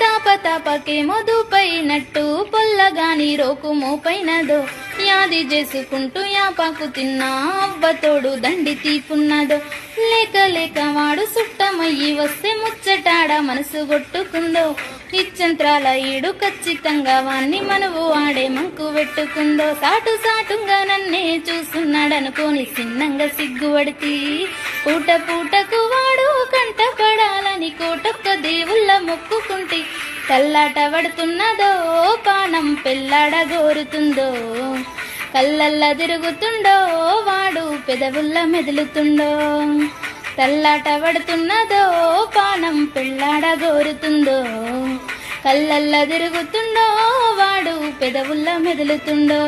తాప తాపకేమో దూపైనట్టు పొల్లగాని రోకు మోపైనదో యాది చేసుకుంటూ యాపాకు తిన్నా అవ్వతోడు దండి తీపున్నదో లేక లేక వాడు సుట్టమయ్యి వస్తే ముచ్చటాడ మనసు కొట్టుకుందో ఇచ్చంత్రాల ఈడు ఖచ్చితంగా వాణ్ణి మనవు ఆడే మంకు పెట్టుకుందో సాటు సాటుగా నన్నే చూస్తున్నాడనుకోని సిన్నంగా సిగ్గుపడితి. పూట పూటకు వాడు కంటపడాలని కోటొక్క దేవుళ్ళ మొక్కుకుంటే కల్లాట పడుతున్నదో పానం పెళ్ళాడ గోరుతుందో. కళ్ళల్లా తిరుగుతుండో వాడు పెదవుల్ల మెదులుతుండో. తల్లాట పడుతున్నదో పానం పెళ్ళాడ గోరుతుందో. కళ్ళల్లా తిరుగుతుండో వాడు పెదవుల్ల మెదులుతుండో.